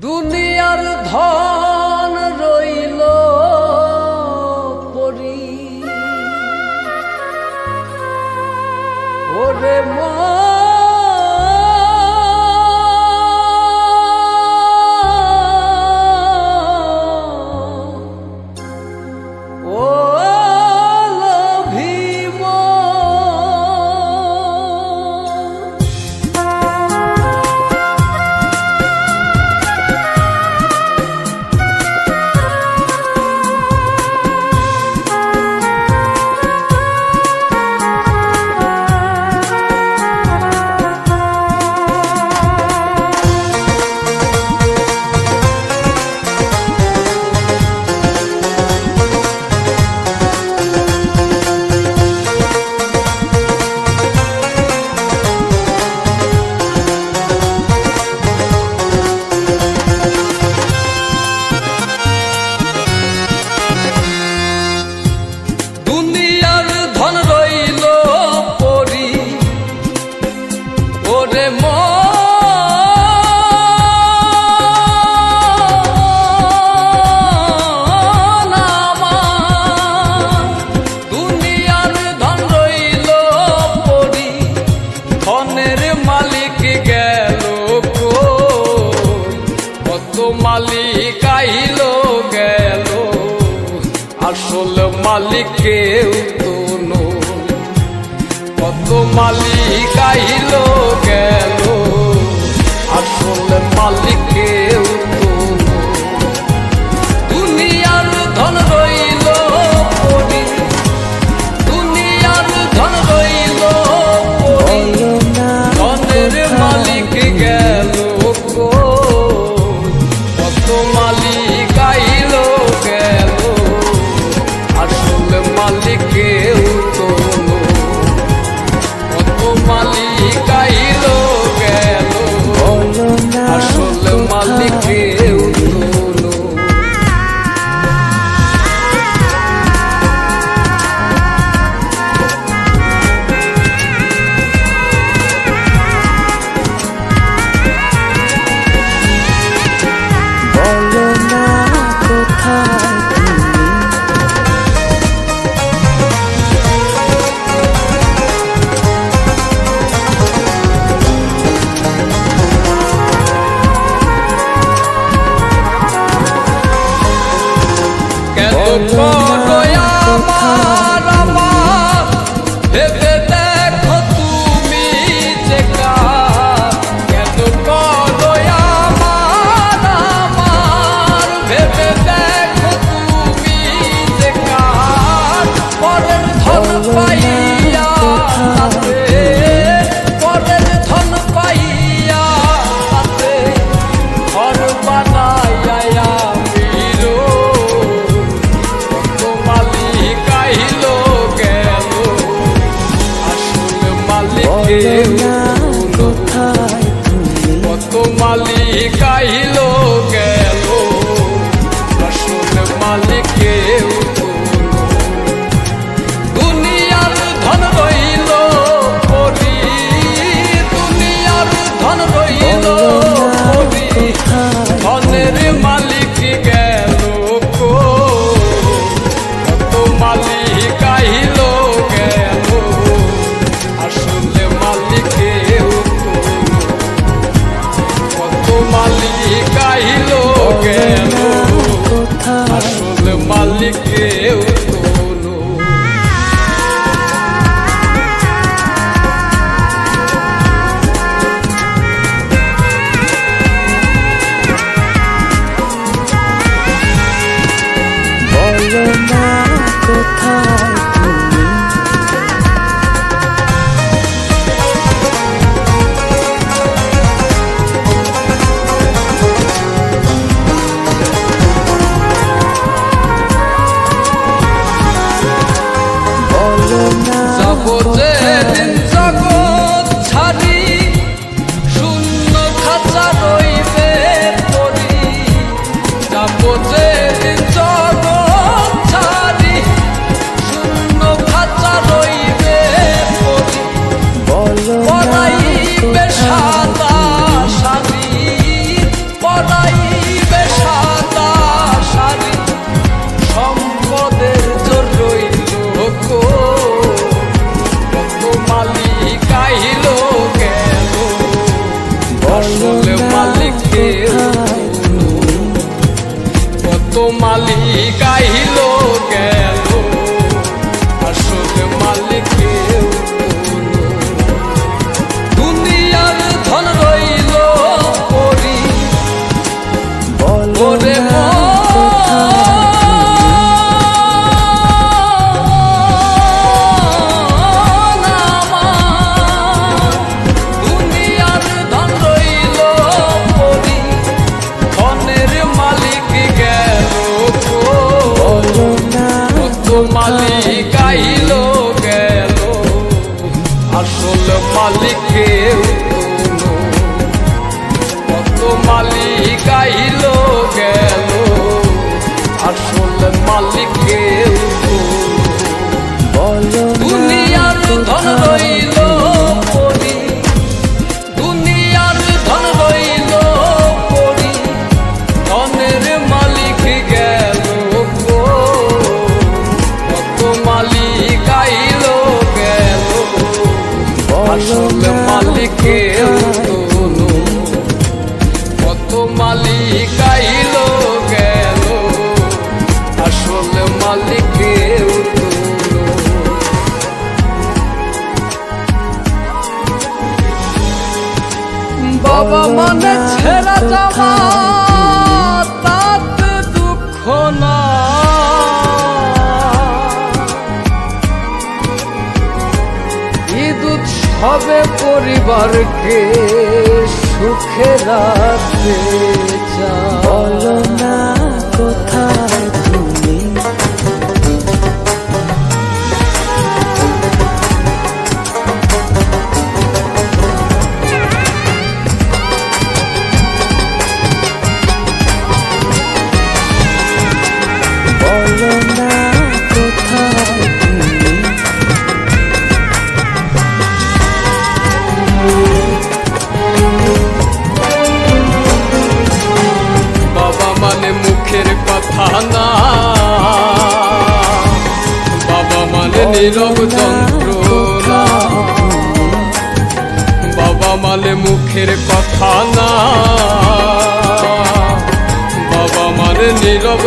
দুনিয়ার ধন ধনের মালিক গেল আসল মালিক কেউ তো। কত মালিক আইল গেল। আসল মালিক। দুনিয়ার ধন রইল দুনিয়ার ধন রইল ধনের মালিক माली काही কেন আসল মালিক কেউ মালিক আইল গেল আসলে বাবা মানে ছেড়া যাওয়া তাতে দুঃখ না। ঈদ উৎসবে পরিবারকে সুখে রাখতে বাবা মালে মুখের কথা না। বাবা মানে নীরব